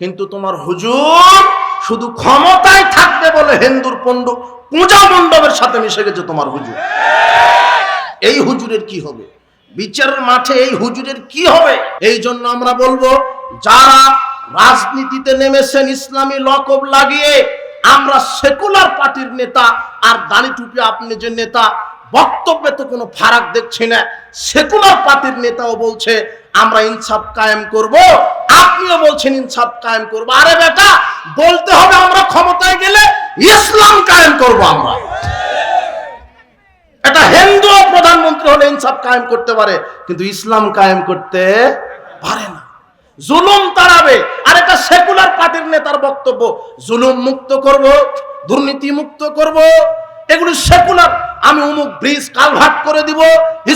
কিন্তু তোমার হুজুর শুধু ক্ষমতায় থাকবে বলে হিন্দুর পণ্ড পূজা মণ্ডপের সাথে মিশে গেছে তোমার হুজুর। এই হুজুরের কি হবে? বিচারের মাঠে এই হুজুরের কি হবে? এই জন্য আমরা বলব, যারা রাজনীতিতে নেমেছেন, ইসলামী লকব লাগিয়ে আমরা সেকুলার পার্টির নেতা আর দাড়ি টুপি আপনি যে নেতা, বক্তব্যে তো কোনো ফারাক দেখছি না। সেকুলার পার্টির নেতাও বলছে আমরা ইনসাফ কায়েম করব, আপনিও বলছেন ইনসাফ কায়েম করব। আরে বেটা, বলতে হবে আমরা ক্ষমতায় গেলে ইসলাম কায়েম করব আমরা। একটা হিন্দু প্রধানমন্ত্রী হলে ইনসাফ কায়েম করতে পারে, কিন্তু ইসলাম কায়েম করতে পারে না। জুলুম তাড়াবে, আর এটা সেকুলার পার্টির নেতার বক্তব্য। জুলুম মুক্ত করব, দুর্নীতি মুক্ত করব এগুলি সেকুলার। আমি অমুক ব্রিজ কালভার্ট করে দিব,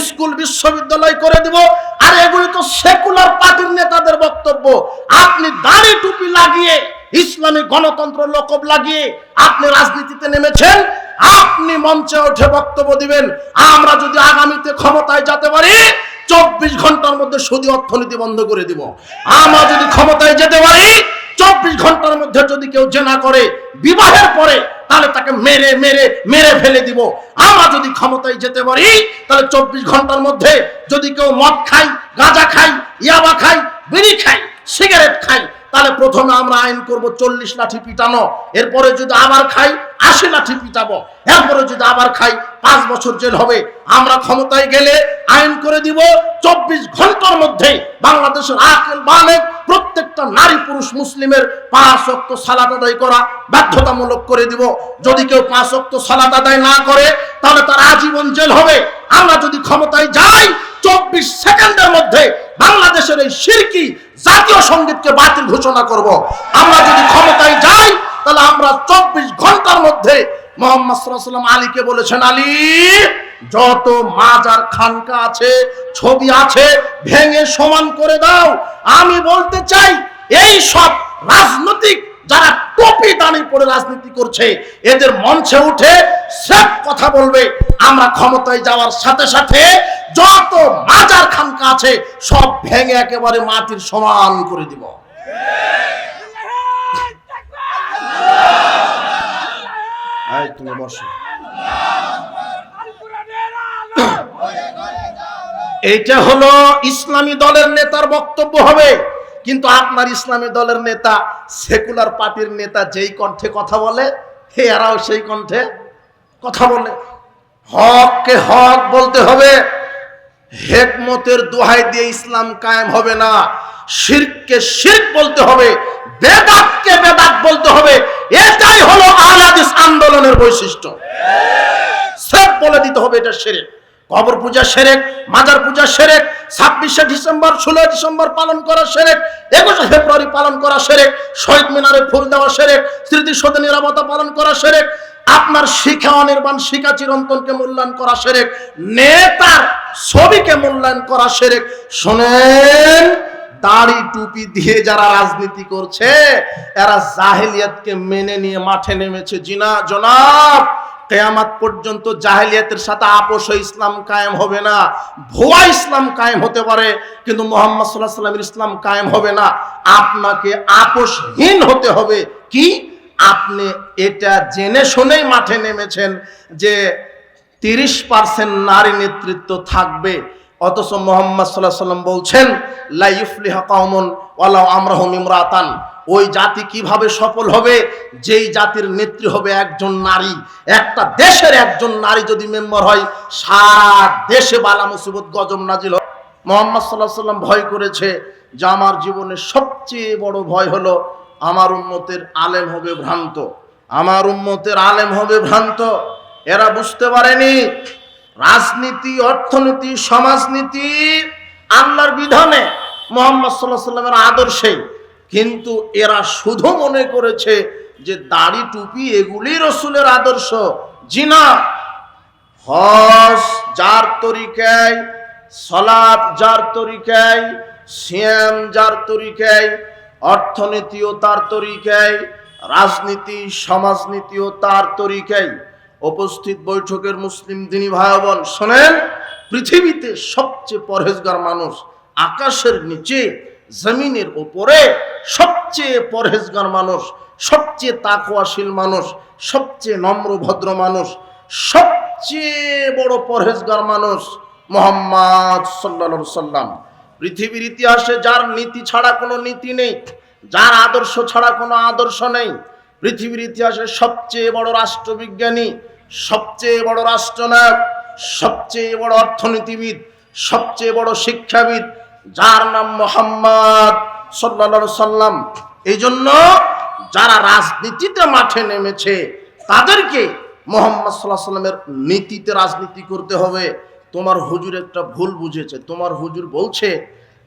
স্কুল, বিশ্ববিদ্যালয় করে দিব, আর এগুলি তো সেকুলার পার্টির নেতাদের বক্তব্য। আপনি দাড়ি টুপি লাগিয়ে, ইসলামী গণতন্ত্র লোকব লাগিয়ে আপনি রাজনীতিতে নেমেছেন, আপনি মঞ্চে উঠে বক্তব্য দিবেন। আমরা যদি আগামীতে ক্ষমতায় যেতে পারি, চব্বিশ ঘণ্টার মধ্যে সুদী অর্থনীতি বন্ধ করে দিব। আমরা যদি ক্ষমতায় যেতে পারি চব্বিশ ঘণ্টার মধ্যে যদি কেউ জেনা করে বিবাহের পরে, তাহলে তাকে মেরে মেরে মেরে ফেলে দিব। আমরা যদি ক্ষমতায় যেতে পারি, তাহলে চব্বিশ ঘণ্টার মধ্যে যদি কেউ মদ খাই গাঁজা খাই ইয়াবা খাই বিড়ি খাই সিগারেট খাই তাহলে প্রথমে আমরা আইন করব চল্লিশ লাঠি পিটানো, এরপরে যদি আবার খাই, আশি লাঠি পিটাবো, এরপরে যদি আবার খাই, পাঁচ বছর জেল হবে। আমরা ক্ষমতায় গেলে আইন করে দিব চব্বিশ ঘণ্টার মধ্যে বাংলাদেশের আকেল বালেক প্রত্যেকটা নারী পুরুষ মুসলিমের পাঁচ অক্ত সালাত আদায় করা বাধ্যতামূলক করে দিব। যদি কেউ পাঁচ অক্ত সালাত আদায় না করে, তাহলে তার আজীবন জেল হবে। আমরা যদি ক্ষমতায় যাই, চব্বিশ সেকেন্ডের মধ্যে বাংলাদেশের এই সিরকি জাতীয় সঙ্গীতকে বাতিল ঘোষণা করব। আমরা যদি ক্ষমতায় যাই, তাহলে আমরা চব্বিশ ঘণ্টার মধ্যে মোহাম্মদ সাল্লাম আলীকে বলেছেন, আলী, যত মাজার খানকা আছে, ছবি আছে, ভেঙে সমান করে দাও। আমি বলতে চাই, এই সব রাজনৈতিক যারা টপি দাঁড়ি পড়ে রাজনীতি করছে, এদের মঞ্চে উঠে সব কথা বলবে। আমরা ক্ষমতায় যাওয়ার সাথে সাথে যত মাজার খানকা আছে, সব ভেঙে একেবারে মাটির সমান করে দিব। এই তুমি বসো। এইটা হলো ইসলামী দলের নেতার বক্তব্য হবে। কিন্তু আপনার ইসলামী দলের নেতা, সেকুলার পার্টির নেতা যেই কণ্ঠে কথা বলে, হে এরাও সেই কণ্ঠে কথা বলে। হককে হক বলতে হবে। হেকমতের দোহাই দিয়ে ইসলাম কায়েম হবে না। শিরকে শিরক বলতে হবে। বেদাতকে বেদাত বলতে হবে। এটাই হলো আলাদিস আন্দোলনের বৈশিষ্ট্য। সেফ বলে দিতে হবে এটা সেরেক। কবর পূজা সেরেক, মাজার পূজা সেরেক, ছাব্বিশে ডিসেম্বর, ষোলোই ডিসেম্বর পালন করা সেরেক, একুশে ফেব্রুয়ারি পালন করা সেরেক, শহীদ মিনারে ফুল দেওয়া সেরেক, স্মৃতিসৌধে নিরাপত্তা পালন করা সেরেক, আপনার শিখা অনির্বাণ, শিখা চিরন্তনকে মূল্যায়ন করা সেরেক, নেতার ছবিকে মূল্যায়ন করা সেরেক। শোনেন দাড়ি টুপি দিয়ে যারা রাজনীতি করছে, এরা জাহেলিয়াতকে মেনে নিয়ে মাঠে নেমেছে। জিনা জনাব? কেয়ামাত পর্যন্ত জাহেলিয়াতের সাথে আপোষ ইসলাম কায়েম হবে না। ভুয়া ইসলাম কায়েম হতে পারে, কিন্তু মোহাম্মদ সাল্লাহ সাল্লামের ইসলাম কায়েম হবে না। আপনাকে আপোষহীন হতে হবে। কি? আপনি এটা জেনে শুনেই মাঠে নেমেছেন যে তিরিশ পার্সেন্ট নারী নেতৃত্ব থাকবে। অথচ মোহাম্মদ সাল্লাহ সাল্লাম বলছেন লাইফলিহা কাউমন ওয়ালাউ আমরাহুম ইমরাতান। ওই জাতি কীভাবে সফল হবে? যেই জাতির নেত্রী হবে একজন নারী। একটা দেশের একজন নারী যদি মেম্বার হয়, সারা দেশে বালা মুসিবত গজম নাজিল। মোহাম্মদ সাল্লাহ সাল্লাম ভয় করেছে যে আমার জীবনের সবচেয়ে বড় ভয় হলো, আমার উন্মতের আলেম হবে ভ্রান্ত। আমার উন্মতের আলেম হবে ভ্রান্ত। এরা বুঝতে পারেনি রাজনীতি, অর্থনীতি, সমাজনীতি, আল্লাহর বিধানে মোহাম্মদ সাল্লাহ সাল্লামের আদর্শে। কিন্তু এরা শুধু মনে করেছে যে দাড়ি, টুপি এগুলি রসুলের আদর্শ। জিনা হস যার তরিকায় সলাপ যার তরিকায়, সিয়াম যার তরিকায়, অর্থনীতিও তার তরিকায়, রাজনীতি, সমাজনীতিও তার তরিকায়। উপস্থিত বৈঠকের মুসলিম দিনী ভাই বোন শোনেন, পৃথিবীতে সবচেয়ে পরহেজগার মানুষ আকাশের নিচে, জমিনের উপরে সবচেয়ে পরহেজগার মানুষ, সবচেয়ে তাকওয়াশীল মানুষ, সবচেয়ে নম্র ভদ্র মানুষ, সবচেয়ে বড় পরহেজগার মানুষ মোহাম্মদ সাল্লা সাল্লাম পৃথিবীর ইতিহাসে যার নীতি ছাড়া কোনো নীতি নেই, যার আদর্শ ছাড়া কোনো আদর্শ নেই, পৃথিবীর ইতিহাসে সবচেয়ে বড় রাষ্ট্রবিজ্ঞানী সবচেয়ে বড় রাষ্ট্রনায়ক, সবচেয়ে বড় অর্থনীতিবিদ, সবচেয়ে বড় শিক্ষাবিদ, যার নাম মোহাম্মদ সাল্লা সাল্লাম এই জন্য যারা রাজনীতিতে মাঠে নেমেছে, তাদেরকে মোহাম্মদ সাল্লাহ সাল্লামের নীতিতে রাজনীতি করতে হবে। তোমার হুজুর একটা ভুল বুঝেছে। তোমার হুজুর বলছে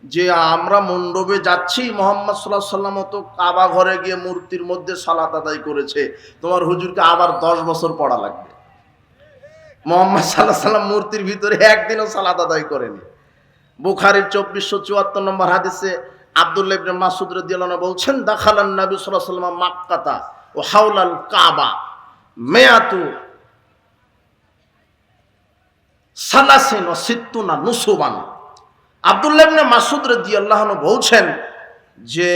যে, আমরা মণ্ডপে যাচ্ছি, মোহাম্মদ সাল্লাহ সাল্লাম তো কাবা ঘরে গিয়ে মূর্তির মধ্যে সালাত আদায় করেছে। তোমার হুজুরকে আবার দশ বছর পড়া লাগবে। মোহাম্মদ সাল্লাহ সাল্লাম মূর্তির ভিতরে একদিনও সালাত আদায় করেনি। বুখারের চব্বিশশো চুয়াত্তর নম্বর হাদিসে আব্দুল্লাহ ইবনে মাসুদ রাদিয়াল্লাহু বলছেন, দাখালান নবী সাল্লাল্লাহু আলাইহি মাক্কাতা ও হাওলাল কাবা। মেয়াতু সালাসিন ও সিত্তুনা নুসুবান। আব্দুল্লাহ ইবনে মাসুদ রাদিয়াল্লাহু আনহু বলছেন যে,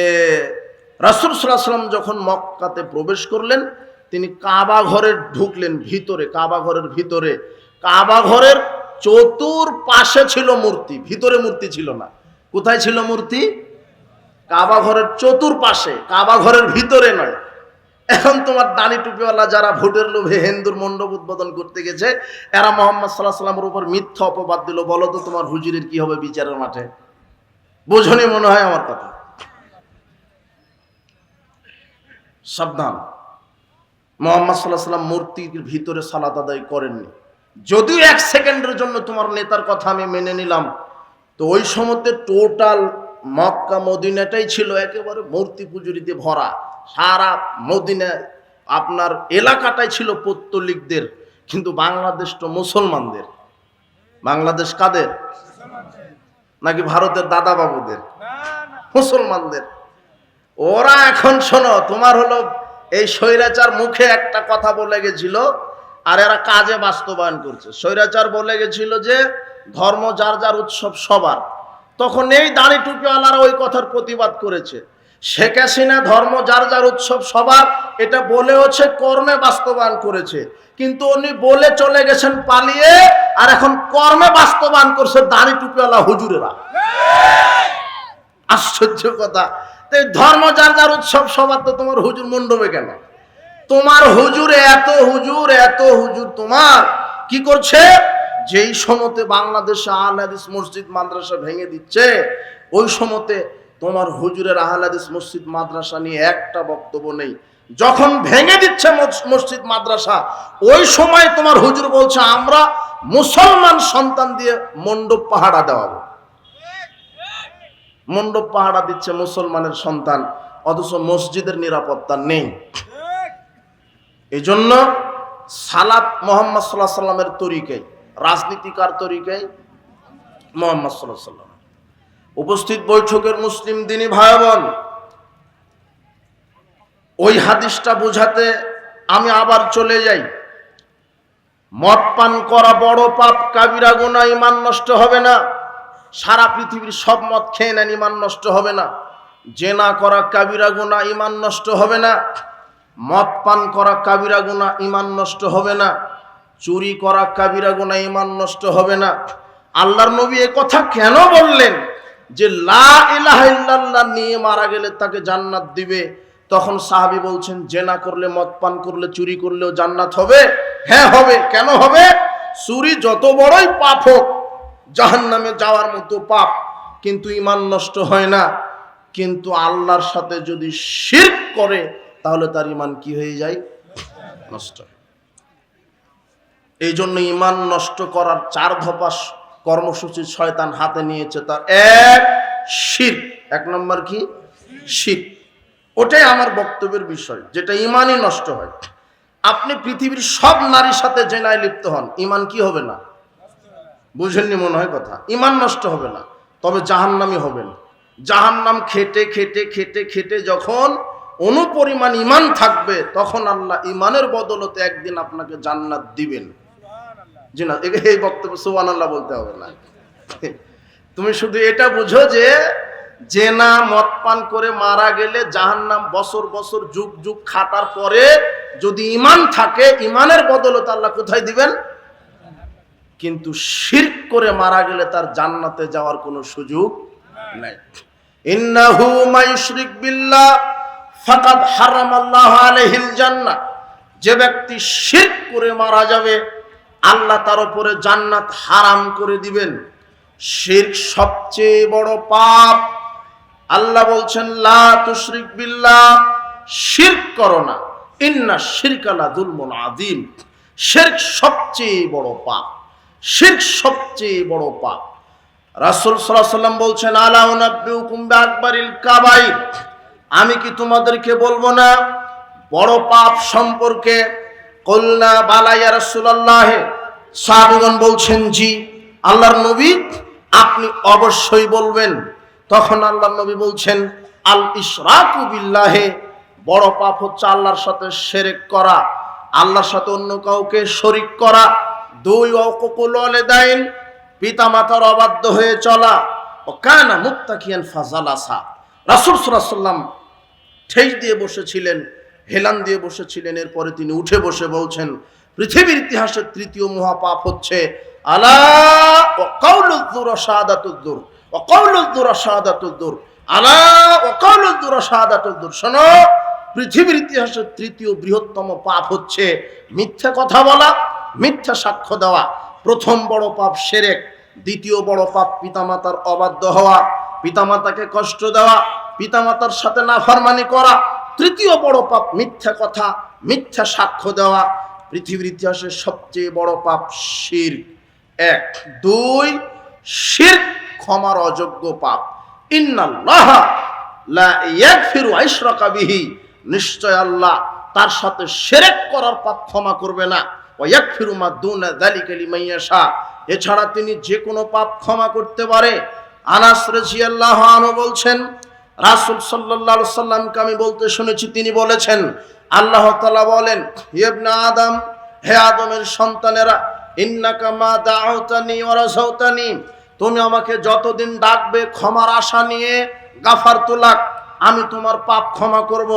রাসূল সাল্লাল্লাহু আলাইহি যখন মক্কাতে প্রবেশ করলেন তিনি কাবা ঘরে ঢুকলেন ভিতরে, কাবা ঘরের ভিতরে। কাবা ঘরের চতুর পাশে ছিল মূর্তি, ভিতরে মূর্তি ছিল না। কোথায় ছিল মূর্তি? কাবা ঘরের চতুর পাশে কাবা ঘরের ভিতরে নয়। এখন তোমার দাড়ি টুপিওয়ালা যারা ভোটের লোভে হিন্দুর মণ্ডপ উদ্বোধন করতে গেছে, এরা মোহাম্মদ সাল্লাহ সাল্লামের উপর মিথ্যা অপবাদ দিল। বলো তো তোমার হুজুরের কি হবে বিচারের মাঠে? বোঝনি মনে হয় আমার কথা। সাবধান। মোহাম্মদ সাল্লাহ সাল্লাম মূর্তির ভিতরে সালাত আদায় করেননি। যদিও এক সেকেন্ডের জন্য তোমার নেতার কথা আমি মেনে নিলাম তো ওই সময়তে টোটাল মক্কা মদিনাটাই ছিল একেবারে মূর্তি পুজুরিতে ভরা। সারা মদিনা আপনার এলাকাটাই ছিল পত্তলিকদের কিন্তু বাংলাদেশ তো মুসলমানদের। বাংলাদেশ কাদের? নাকি ভারতের দাদা বাবুদের মুসলমানদের। ওরা এখন শোনো তোমার হলো এই স্বৈরাচার মুখে একটা কথা বলে গেছিল আর এরা কাজে বাস্তবায়ন করছে। স্বৈরাচার বলে গেছিল যে ধর্ম যার যার উৎসব সবার। তখন এই দাড়ি টুপিওয়ালারা ওই কথার প্রতিবাদ করেছে। শেখ হাসিনা ধর্ম যার যার উৎসব সবার, এটা বলেওছে কর্মে বাস্তবায়ন করেছে। কিন্তু উনি বলে চলে গেছেন পালিয়ে, আর এখন কর্মে বাস্তবায়ন করছে দাড়ি টুপিওয়ালা হুজুরেরা। আশ্চর্য কথা। তো ধর্ম যার যার উৎসব, সবার তো তোমার হুজুর মণ্ডপে কেন? তোমার হুজুর এত হুজুর এত হুজুর তোমার। কি করছে? যেই সমতে বাংলাদেশে আহলাদিস মসজিদ মাদ্রাসা ভেঙে দিচ্ছে, ওই সমতে তোমার হুজুরের আহলাদিস মসজিদ মাদ্রাসা নিয়ে একটা বক্তব্য নেই। যখন ভেঙে দিচ্ছে মসজিদ মাদ্রাসা, ওই সময় তোমার হুজুর বলছে, আমরা মুসলমান সন্তান দিয়ে মণ্ডপ পাহাড়া দেওয়াবো। মণ্ডপ পাহাড়া দিচ্ছে মুসলমানের সন্তান, অথচ মসজিদের নিরাপত্তা নেই। এই জন্য সালাত মোহাম্মদ সাল্লাহ সাল্লামের তরিকাই রাজনীতিকার তরিকাই মোহাম্মদ সাল্লাহ সাল্লাম উপস্থিত বৈঠকের মুসলিম দিনী ভাই বোন ওই হাদিসটা বোঝাতে আমি আবার চলে যাই। মদ পান করা বড় পাপ, কাবিরা গুণা ইমান নষ্ট হবে না। সারা পৃথিবীর সব মদ খেয়ে নেন, ইমান নষ্ট হবে না। জেনা করা কাবিরা গুণা, ইমান নষ্ট হবে না। মদ পান করা কাবিরা গুণা, ইমান নষ্ট হবে না। চুরি করা কাবিরা গুণা, ইমান নষ্ট হবে না। আল্লাহর নবী এ কথা কেন বললেন? যে লা ইলাহা ইল্লাল্লাহ নিয়ে মারা গেলে তাকে জান্নাত দিবে। তখন সাহাবী বলছেন, জেনা করলে, মদ পান করলে, চুরি করলেও জান্নাত হবে? হ্যাঁ হবে। কেন হবে? চুরি যত বড়ই পাপ হোক জাহান্নামে যাওয়ার মতো পাপ কিন্তু ইমান নষ্ট হয় না। কিন্তু আল্লাহর সাথে যদি শিরক করে, তাহলে তার ইমান কি হয়ে যায়? নষ্ট এই জন্য ইমান নষ্ট করার চার ধপাস কর্মসূচি শয়তান হাতে নিয়েছে, তার এক শির। এক নম্বর কি? শির। ওটাই আমার বক্তব্যের বিষয়, যেটা ইমানই নষ্ট হয়। আপনি পৃথিবীর সব নারীর সাথে জেনায় লিপ্ত হন ইমান কি হবে না? বুঝেননি মনে হয় কথা? ইমান নষ্ট হবে না, তবে জাহান্নামি হবেন। জাহান্নাম খেটে খেটে খেটে খেটে যখন অনুপরিমাণ ইমান থাকবে, তখন আল্লাহ ইমানের বদলতে একদিন আপনাকে জান্নাত দিবেন। জি না এই বক্তব্য সুবান আল্লাহ বলতে হবে না। তুমি শুধু এটা বুঝো যে জেনা মদ পান করে মারা গেলে জাহান্নাম বছর বছর যুগ যুগ খাটার পরে যদি ইমান থাকে, ইমানের বদলতে আল্লাহ কোথায় দিবেন? কিন্তু শিরক করে মারা গেলে তার জান্নাতে যাওয়ার কোনো সুযোগ নাই। আলাইহিল জান্নাহ। যে ব্যক্তি শিরক করে মারা যাবে, আল্লাহ তার উপরে জান্নাত হারাম করে দিবেন। শিরক সবচেয়ে বড় পাপ। আল্লাহ বলছেন, লা তুশরিক বিল্লাহ, শিরক করো না। ইন্না শিরকালা দুলমুন আদিম শিরক সবচেয়ে বড় পাপ। শিরক সবচেয়ে বড় পাপ। রাসূল আলাইহি সাল্লাম বলছেন, আলা উনাব্বিউকুম বিআকবারিল কাবাইর। আমি কি তোমাদেরকে বলব না? বড় পাপ সম্পর্কে কল্লা বালাইয়া রাসূলুল্লাহ। সাহাবীগণ বলছেন, জি, আল্লাহর নবী আপনি অবশ্যই বলবেন। তখন আল্লাহর নবী বলছেন, আল ইশরাকু বিল্লাহে। বড় পাপ হচ্ছে আল্লাহর সাথে শিরক করা, আল্লাহর সাথে অন্য কাউকে শরিক করা। দুই অকুকুল পিতা মাতার অবাধ্য হয়ে চলা। ও কানা মুত্তাকিয়ান ফাজালাসা। রাসূল সাল্লাম ঠেস দিয়ে বসেছিলেন, হেলান দিয়ে বসেছিলেন, এরপরে তিনি উঠে বসে বলছেন, পৃথিবীর ইতিহাসের তৃতীয় মহাপাপ হচ্ছে, আলা আলা শোনো, পৃথিবীর ইতিহাসের তৃতীয় বৃহত্তম পাপ হচ্ছে মিথ্যা কথা বলা মিথ্যা সাক্ষ্য দেওয়া। প্রথম বড় পাপ সেরেক, দ্বিতীয় বড় পাপ পিতামাতার অবাধ্য হওয়া, পিতামাতাকে কষ্ট দেওয়া, পিতামাতার সাথে নাফরমানি করা। তৃতীয় বড় পাপ মিথ্যা কথা, মিথ্যা সাক্ষ্য দেওয়া। পৃথিবীর ইতিহাসের সবচেয়ে বড় পাপ শির। এক, দুই, শির ক্ষমার অযোগ্য পাপ। ইন্নাল্লাহ নিশ্চয় আল্লাহ তার সাথে সেরেক করার পাপ ক্ষমা করবে না। ওয়া ইয়াগফিরু মা দুনা যালিকা লিমান ইয়াশা। এছাড়া তিনি যে কোনো পাপ ক্ষমা করতে পারে। আনাস রাদিয়াল্লাহু আনহু বলছেন, রাসূল আলাইহি সাল্লামকে আমি বলতে শুনেছি, তিনি বলেছেন, আল্লাহ তালা বলেন ইবনে আদম, হে আদমের সন্তানেরা, ইন্নাকা মা দাউতানি ওয়া রাসাউতানি, তুমি আমাকে যতদিন ডাকবে ক্ষমার আশা নিয়ে গাফার তুলাক আমি তোমার পাপ ক্ষমা করব।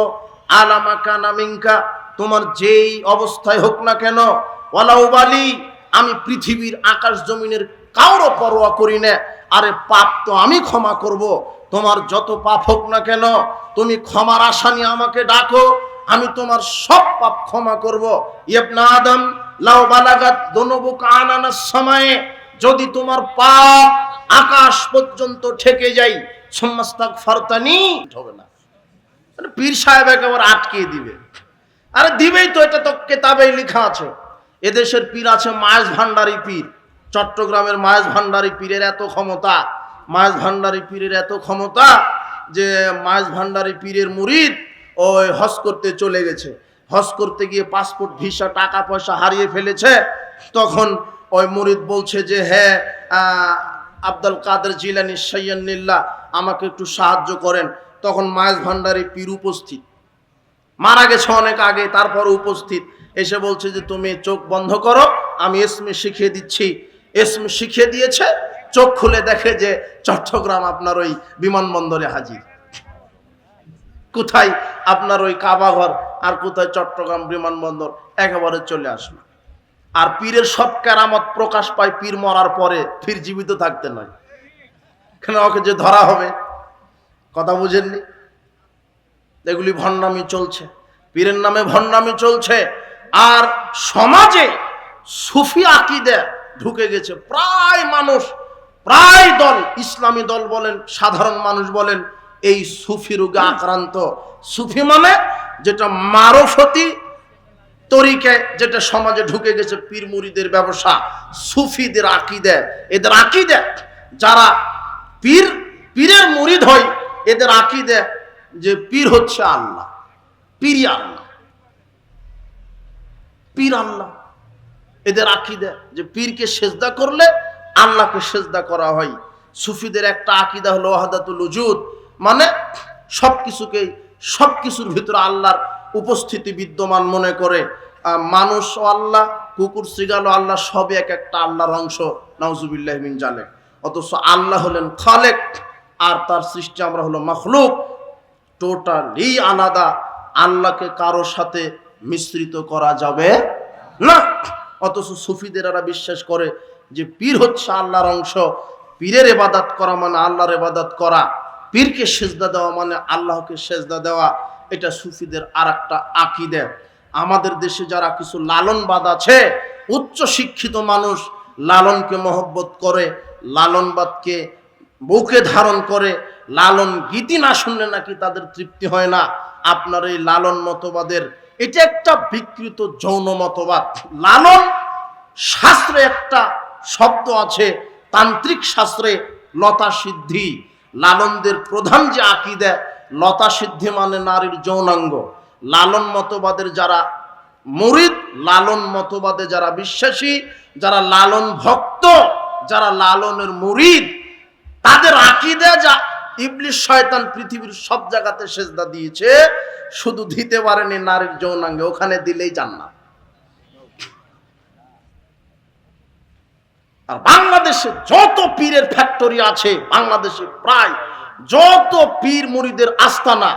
আলামা কানা মিনকা, তোমার যেই অবস্থায় হোক না কেন ওয়ালাউবালি আমি পৃথিবীর আকাশ জমিনের কারও পরোয়া করি না। আরে পাপ তো আমি ক্ষমা করব। তোমার যত পাপ হোক না কেন, তুমি ক্ষমার আশা নিয়ে আমাকে ডাকো, আমি তোমার সব পাপ ক্ষমা করব। ইবনা আদম, লাউ বালাগাত দনুবুক আনানাস সময়ে, যদি তোমার পাপ আকাশ পর্যন্ত ঠেকে যাই সমাস্তাক ফারতানি হবে না। পীর সাহেব একেবারে আটকে দিবে। আরে দিবেই তো, এটা তো কেতাবেই লেখা আছে। এদেশের পীর আছে মায়াস ভান্ডারী পীর। চট্টগ্রামের মায়াস ভান্ডারী পীরের এত ক্ষমতা মায়াস ভান্ডারী পীরের এত ক্ষমতা যে মায়াস ভান্ডারী পীরের মুরিদ ওই হজ করতে চলে গেছে। হজ করতে গিয়ে পাসপোর্ট, ভিসা, টাকা পয়সা হারিয়ে ফেলেছে। তখন ওই মুরিদ বলছে যে হ্যাঁ আব্দুল কাদের জিলানি সৈয়ন্নিল্লাহ আমাকে একটু সাহায্য করেন। তখন মায়াস ভান্ডারী পীর উপস্থিত। মারা গেছে অনেক আগে তারপর উপস্থিত। এসে বলছে যে, তুমি চোখ বন্ধ করো, আমি এসমি শিখিয়ে দিচ্ছি। এসমি শিখিয়ে দিয়েছে, চোখ খুলে দেখে যে চট্টগ্রাম আপনার ওই বিমানবন্দরে হাজির। কোথায় আপনার ওই কাবাঘর আর কোথায় চট্টগ্রাম বিমানবন্দর? একেবারে চলে আসলো। আর পীরের সব কেরামত প্রকাশ পায়, পীর মরার পরে। ফির জীবিত থাকতে নয় কেন ওকে যে ধরা হবে? কথা বুঝেননি? এগুলি ভণ্ডামি চলছে। পীরের নামে ভণ্ডামি চলছে। আর সমাজে সুফি আকিদে ঢুকে গেছে। প্রায় মানুষ, প্রায় দল, ইসলামী দল বলেন, সাধারণ মানুষ বলেন, এই সুফি রোগে আক্রান্ত। সুফি মানে যেটা মারফতি তরিকে, যেটা সমাজে ঢুকে গেছে পীর মুরিদের ব্যবসা। সুফিদের আকিদে, এদের আকিদে, যারা পীর, পীরের মুরিদ হয়, এদের আকিদে যে পীর হচ্ছে আল্লাহ, পীরই আল্লাহ। পীর আল্লাহ। এদের আকিদে যে পীরকে সেজদা করলে আল্লাহকে সেজদা করা হয়। সুফিদের একটা আকিদা হলো ওয়াহাদাতুল উজুদ। মানে সব কিছুকেই সব কিছুর ভিতরে আল্লাহর উপস্থিতি বিদ্যমান মনে করে। মানুষ ও আল্লাহ, কুকুর, সিগাল আল্লাহ সবই এক একটা আল্লাহর অংশ। নাউজুবিল্লাহ মিন জালেক। অথচ আল্লাহ হলেন খালেক, আর তার সৃষ্টি আমরা হলো মখলুক। টোটালি আলাদা। আল্লাহকে কারোর সাথে মিশ্রিত করা যাবে না। অথচ সুফিদের এরা বিশ্বাস করে যে পীর হচ্ছে আল্লাহর অংশ। পীরের এবাদাত করা মানে আল্লাহর এবাদাত করা। পীরকে সেজদা দেওয়া মানে আল্লাহকে সেজদা দেওয়া। এটা সুফিদের আর একটা আকিদে। আমাদের দেশে যারা কিছু লালনবাদ আছে, উচ্চ শিক্ষিত মানুষ লালনকে মহব্বত করে, লালনবাদকে বুকে ধারণ করে, লালন গীতি না শুনলে নাকি তাদের তৃপ্তি হয় না। আপনার এই লালন মতবাদের এটা একটা বিকৃত যৌন মতবাদ। লালন শাস্ত্রে একটা শব্দ আছে, তান্ত্রিক শাস্ত্রে লতা সিদ্ধি। লালনদের প্রধান যে আকিদে, লতা সিদ্ধি মানে নারীর যৌনাঙ্গ। লালন মতবাদের যারা মুরিদ, লালন মতবাদে যারা বিশ্বাসী, যারা লালন ভক্ত, যারা লালনের মুরিদ, তাদের আকিদে যা ইবলিশ শয়তান পৃথিবীর সব জায়গাতে সেজদা দিয়েছে, শুধু দিতে পারেনি নারীর যৌনাঙ্গে, ওখানে দিলেই জান্নাত। আর বাংলাদেশে যত পীরের ফ্যাক্টরি আছে, বাংলাদেশে প্রায় যত পীর মুড়িদের আস্তানা,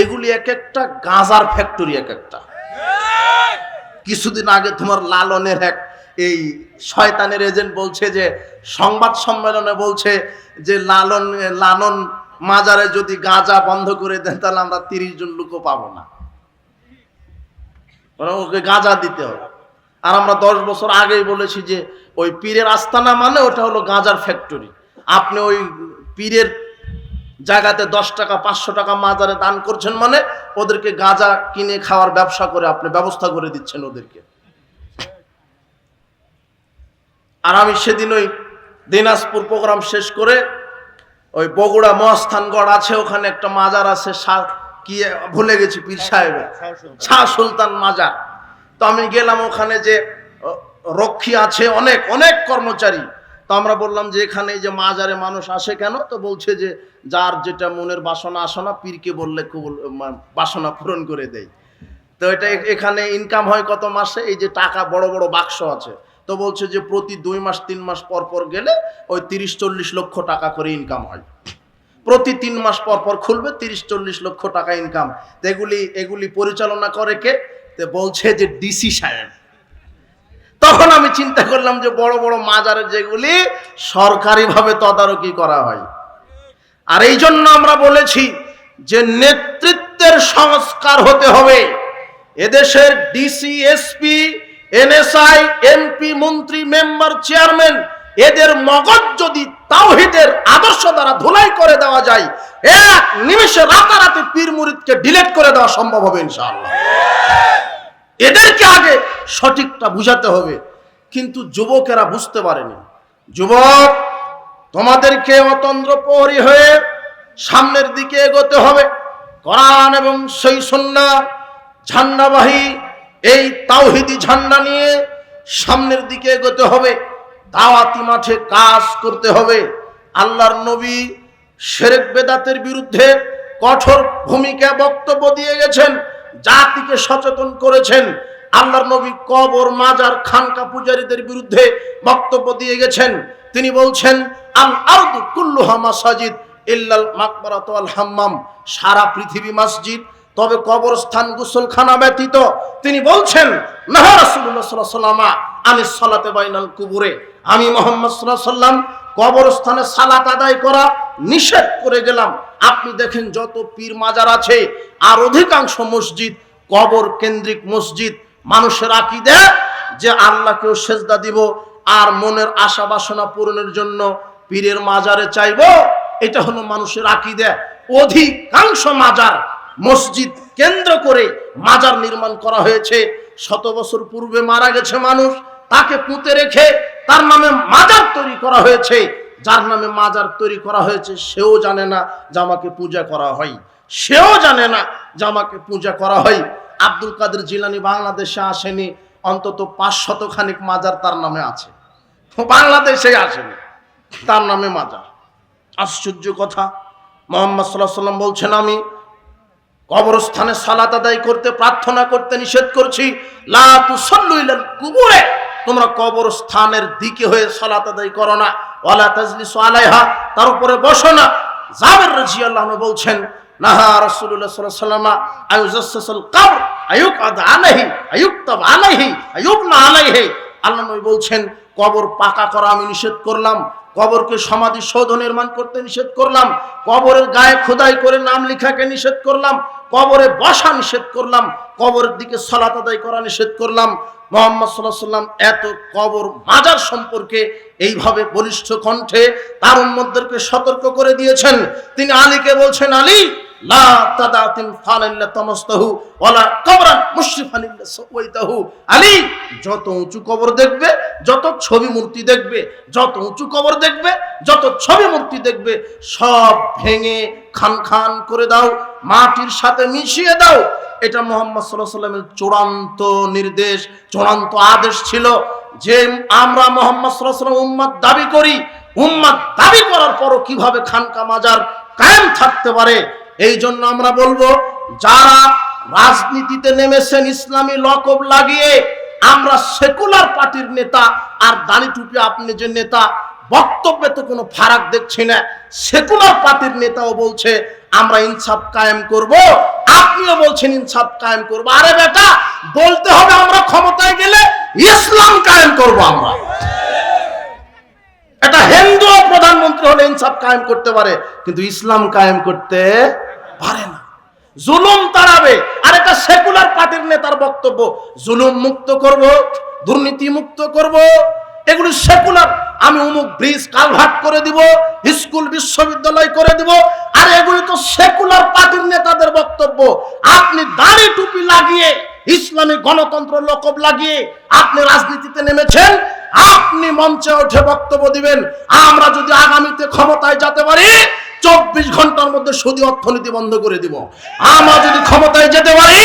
এগুলি এক একটা গাঁজার ফ্যাক্টরি এক একটা। কিছুদিন আগে তোমার লালনের এক এই শয়তানের এজেন্ট বলছে যে, সংবাদ সম্মেলনে বলছে যে, লালন লালন মাজারে যদি গাঁজা বন্ধ করে দেন, তাহলে আমরা তিরিশ জন লোকও পাবো না। ওকে গাঁজা দিতে হবে। আর আমরা দশ বছর আগেই বলেছি যে, ওই পীরের আস্তানা মানে ওটা হলো গাঁজার ফ্যাক্টরি আপনি ওই পীরের জায়গাতে দশ টাকা, পাঁচশো টাকা মাজারে দান করছেন মানে ওদেরকে গাঁজা কিনে খাওয়ার ব্যবসা করে আপনি ব্যবস্থা করে দিচ্ছেন ওদেরকে। আর আমি সেদিন ওই দিনাজপুর প্রোগ্রাম শেষ করে ওই বগুড়া মহাস্থানগড় আছে, ওখানে একটা মাজার আছে কি ভুলে গেছি, পীর সাহেবের। শাহ সুলতান মাজার। তো আমি গেলাম ওখানে যে রক্ষী আছে অনেক অনেক কর্মচারী। তো আমরা বললাম যে এখানে যে মাজারে মানুষ আসে কেন? তো বলছে যে, যার যেটা মনের বাসনা আসনা পীরকে বললে কবুল বাসনা পূরণ করে দেয়। তো এটা এখানে ইনকাম হয় কত মাসে? এই যে টাকা, বড় বড় বাক্স আছে। তো বলছে যে প্রতি দুই মাস, তিন মাস পর পর গেলে ওই তিরিশ, চল্লিশ লক্ষ টাকা করে ইনকাম হয়। প্রতি তিন মাস পর পর খুলবে, তিরিশ, চল্লিশ লক্ষ টাকা ইনকাম এগুলি এগুলি পরিচালনা করে কে? বলছে যে ডিসি সাহেব। তখন আমি চিন্তা করলাম যে বড় বড় মাজারের যেগুলি সরকারিভাবে তদারকি করা হয়। আর এই জন্য আমরা বলেছি যে নেতৃত্বের সংস্কার হতে হবে। এদেশের ডিসি এসপি এনএসআই, এমপি, মন্ত্রী, মেম্বার, চেয়ারম্যান, এদের মগজ যদি তাওহিদের আদর্শ দ্বারা ধুলাই করে দেওয়া যায়, এক নিমিষে রাতারাতি পীর মুরিদকে ডিলেট করে দেওয়া সম্ভব হবে ইনশাআল্লাহ। এদেরকে আগে সঠিকটা বুঝাতে হবে, কিন্তু যুবকেরা বুঝতে পারেনি। যুবক, তোমাদেরকে অতন্দ্র প্রহরী হয়ে সামনের দিকে এগোতে হবে। কোরআন এবং সেই সন্না ঝান্ডাবাহী এই তাওহিদি ঝান্ডা নিয়ে সামনের দিকে এগোতে হবে। দাওয়াতি মাঠে কাজ করতে হবে। আল্লাহর নবী শেরেক বেদাতের বিরুদ্ধে কঠোর ভূমিকা বক্তব্য দিয়ে গেছেন, জাতিকে সচেতন করেছেন। আল্লাহর নবী কবর, মাজার, খানকা পূজারীদের বিরুদ্ধে বক্তব্য দিয়ে গেছেন। তিনি বলছেন, আল আরদু কুল্লুহা মাসাজিদ ইল্লাল মাকবারাত আল হাম্মাম। সারা পৃথিবী মসজিদ তবে কবরস্থান গোসলখানা ব্যতীত তিনি বলছেন নাহা রাসূলুল্লাহ সাল্লাল্লাহু আমি সালাতে বাইনাল কুবুরে, আমি মোহাম্মদ সাল্লাম কবরস্থানে সালাত আদায় করা নিষেধ করে গেলাম। আপনি দেখেন যত পীর মাজার আছে, আর অধিকাংশ মসজিদ কবর কেন্দ্রিক মসজিদ, মানুষের আকিদে যে আল্লাহকেও সেজদা দিব আর মনের আশা বাসনা পূরণের জন্য পীরের মাজারে চাইব, এটা হলো মানুষের আকিদে। অধিকাংশ মাজার মসজিদ কেন্দ্র করে মাজার নির্মাণ করা হয়েছে। শত বছর পূর্বে মারা গেছে মানুষ, তাকে পুঁতে রেখে তার নামে মাজার তৈরি করা হয়েছে। যার নামে মাজার তৈরি করা হয়েছে, সেও জানে না যে আমাকে পূজা করা হয়। সেও জানে না যে আমাকে পূজা করা হয়। আব্দুল কাদের জিলানি বাংলাদেশে আসেনি, অন্তত পাঁচশত খানিক মাজার তার নামে আছে। বাংলাদেশে আসেনি, তার নামে মাজার। আশ্চর্য কথা, মোহাম্মদ সাল্লাহ সাল্লাম বলছেন, আমি কবরস্থানে সালাত আদায় করতে, প্রার্থনা করতে নিষেধ করছি। লা তুসাল্লু ইলাল কুবুরে, তোমরা কবরস্থানের দিকে হয়ে সালাত আদায় করো না। ওয়ালা তাজলিসু আলাইহা, তার উপরে বসো না। জাবের রাজিয়াল্লাহু আনহু বলছেন, নাহা রাসূলুল্লাহ সাল্লাল্লাহু আলাইহি ওয়াসাল্লাম আয়ুজাসসাসুল কবর আয়ুকআদ আলাইহি, আয়ুকতাব আলাইহি, আয়ুবনা আলাইহি। আল্লাহ নবী বলছেন, কবর পাকা করা আমি নিষেধ করলাম। কবরকে সমাধি সৌধ নির্মাণ করতে নিষেধ করলাম। কবরের গায়ে খোদাই করে নাম লেখাকে নিষেধ করলাম। কবরে বসা নিষেধ করলাম, কবরের দিকে সলাত আদায় করা নিষেধ করলাম। মোহাম্মদ সাল্লাহ সাল্লাম এত কবর মাজার সম্পর্কে এইভাবে বলিষ্ঠ কণ্ঠে তার উম্মদদেরকে সতর্ক করে দিয়েছেন। তিনি আলীকে বলছেন, আলী যত উঁচু দেখবে, যত ছবি মূর্তি দেখবে, যত উঁচু দেখবে, যত ছবি মূর্তি দেখবে, সব ভেঙে খান খান করে দাও। মাটির সাথে মিশিয়ে দাও। এটা মোহাম্মদ সাল্লাহ সাল্লামের চূড়ান্ত নির্দেশ, চূড়ান্ত আদেশ ছিল যে আমরা মোহাম্মদ সাল্লাহ সাল্লাম উম্মাদ দাবি করি। উম্মাদ দাবি করার পরও কীভাবে খানকা মাজার কায়েম থাকতে পারে, এই জন্য আমরা বলব, যারা রাজনীতিতে নেমেছেন, ইসলামী লকব লাগিয়ে আমরা সেকুলার পার্টির নেতা আর দাড়ি টুপি আপনি যে নেতা, বক্তব্যে তো কোনো ফারাক দেখছি না। সেকুলার পার্টির নেতাও বলছে আমরা ইনসাফ কায়েম করব, আপনিও বলছেন ইনসাফ কায়েম করব। আরে বেটা, বলতে হবে আমরা ক্ষমতায় গেলে ইসলাম কায়েম করব আমরা। এটা হিন্দু প্রধানমন্ত্রী হলে ইনসাফ কায়েম করতে পারে, কিন্তু ইসলাম কায়েম করতে পারে না। জুলুম তাড়াবে, আর এটা সেকুলার পার্টির নেতার বক্তব্য। জুলুম মুক্ত করব, দুর্নীতি মুক্ত করব এগুলি সেকুলার। আমি অমুক ব্রিজ কালভার্ট করে দিব, স্কুল, বিশ্ববিদ্যালয় করে দিব, আর এগুলি তো সেকুলার পার্টির নেতাদের বক্তব্য। আপনি দাড়ি টুপি লাগিয়ে, ইসলামী গণতন্ত্র লোকব লাগিয়ে আপনি রাজনীতিতে নেমেছেন, আপনি মঞ্চে উঠে বক্তব্য দিবেন। আমরা যদি আগামীতে ক্ষমতায় যেতে পারি চব্বিশ ঘণ্টার মধ্যে সৌদি অর্থনীতি বন্ধ করে দিব। আমরা যদি ক্ষমতায় যেতে পারি,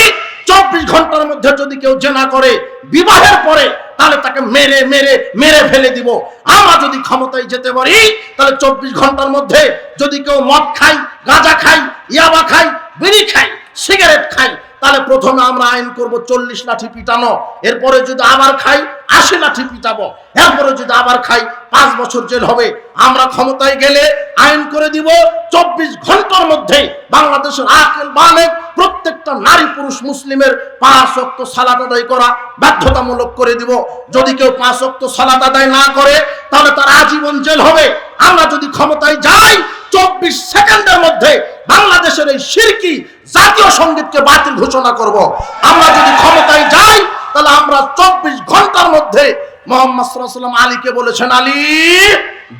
চব্বিশ ঘণ্টার মধ্যে যদি কেউ জেনা করে বিবাহের পরে, তাহলে তাকে মেরে মেরে মেরে ফেলে দিব। আমরা যদি ক্ষমতায় যেতে পারি, তাহলে চব্বিশ ঘণ্টার মধ্যে যদি কেউ মদ খাই গাঁজা খাই ইয়াবা খাই বিড়ি খাই সিগারেট খাই তাহলে প্রথমে আমরা আইন করব, চল্লিশ লাঠি পিটানো। এরপরে যদি আবার খাই, আশি লাঠি পিটাবো। এরপরে যদি আবার খাই, পাঁচ বছর জেল হবে। আমরা ক্ষমতায় গেলে আইন করে দিব, চব্বিশ ঘণ্টার মধ্যে বাংলাদেশের আকেল বালেক প্রত্যেকটা নারী পুরুষ মুসলিমের পাঁচ অক্ত সালাদ আদায় করা বাধ্যতামূলক করে দিব। যদি কেউ পাঁচ অক্ত সালাদ আদায় না করে, তাহলে তার আজীবন জেল হবে। আমরা যদি ক্ষমতায় যাই, চব্বিশ সেকেন্ডের মধ্যে বাংলাদেশের এই শিরকি জাতীয় সঙ্গীতকে বাতিল ঘোষণা করব। আমরা যদি ক্ষমতায় যাই, তাহলে আমরা চব্বিশ ঘণ্টার মধ্যে মোহাম্মদ সাল্লাম আলীকে বলেছেন, আলী,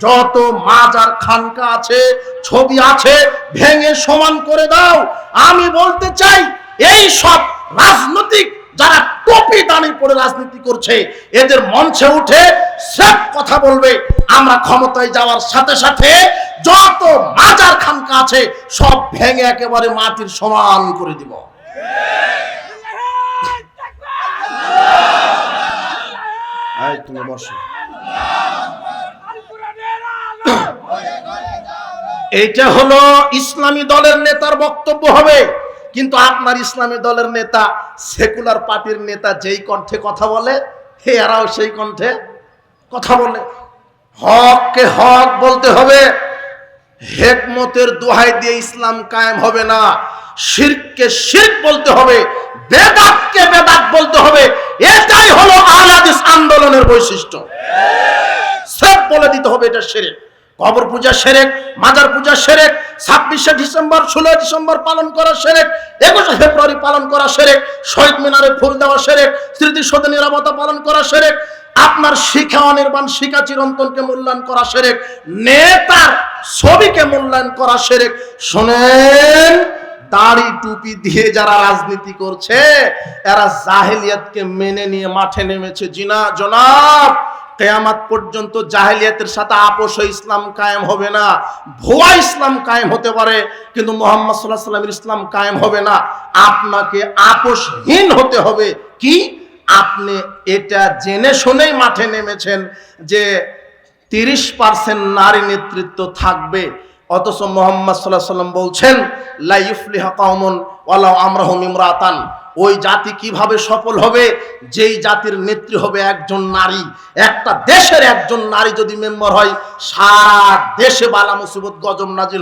যত মাজার খানকা আছে, ছবি আছে, ভেঙে সমান করে দাও। আমি বলতে চাই, এই সব রাজনৈতিক যারা টপি দাঁড়ি পড়ে রাজনীতি করছে, এদের মঞ্চে উঠে সব কথা বলবে, আমরা ক্ষমতায় যাওয়ার সাথে সাথে যত মাজার খানকা আছে, সব ভেঙে একেবারে মাটির সমান করে দিব। এইটা হলো ইসলামী দলের নেতার বক্তব্য হবে। কিন্তু আপনার ইসলামী দলের নেতা, সেকুলার পার্টির নেতা যেই কণ্ঠে কথা বলে, হে এরাও সেই কণ্ঠে কথা বলে। হককে হক বলতে হবে, হেকমতের দোহাই দিয়ে ইসলাম কায়েম হবে না। শিরকে শিরক বলতে হবে, বেদাতকে বেদাত বলতে হবে। এটাই হলো আলাদিস আন্দোলনের বৈশিষ্ট্য। সব বলে দিতে হবে এটা সেরেক কবর পূজা সেরেক, মাজার পূজা সেরেক, ছাব্বিশে ডিসেম্বর ষোলোই ডিসেম্বর পালন করা সেরেক, একুশে ফেব্রুয়ারি পালন করা সেরেক, শহীদ মিনারে ফুল দেওয়া সেরেক, স্মৃতিসৌধে নিরাপত্তা পালন করা সেরেক, আপনার শিখা, অনির্বাণ শিখা চিরন্তনকে মূল্যায়ন করা সেরেক, নেতার ছবিকে মূল্যায়ন করা সেরেক। শোনেন, দাড়ি টুপি দিয়ে যারা রাজনীতি করছে, এরা জাহেলিয়াতকে মেনে নিয়ে মাঠে নেমেছে। জিনা, জনাব কেয়ামাত পর্যন্ত জাহেলিয়াতের সাথে আপোষ ইসলাম কায়েম হবে না। ভুয়া ইসলাম কায়েম হতে পারে, কিন্তু মোহাম্মদ সাল্লাহ সাল্লামের ইসলাম কায়েম হবে না। আপনাকে আপোষহীন হতে হবে। কি? আপনি এটা জেনে শুনেই মাঠে নেমেছেন যে তিরিশ পার্সেন্ট নারী নেতৃত্ব থাকবে। অথচ মোহাম্মদ সাল্লাহ সাল্লাম বলছেন লাইফলিহা কমন ওয়ালাউ আমরাহুম ইমরাতান। ওই জাতি কীভাবে সফল হবে? যেই জাতির নেত্রী হবে একজন নারী। একটা দেশের একজন নারী যদি মেম্বার হয়, সারা দেশে বালা মুসিবত গজম নাজিল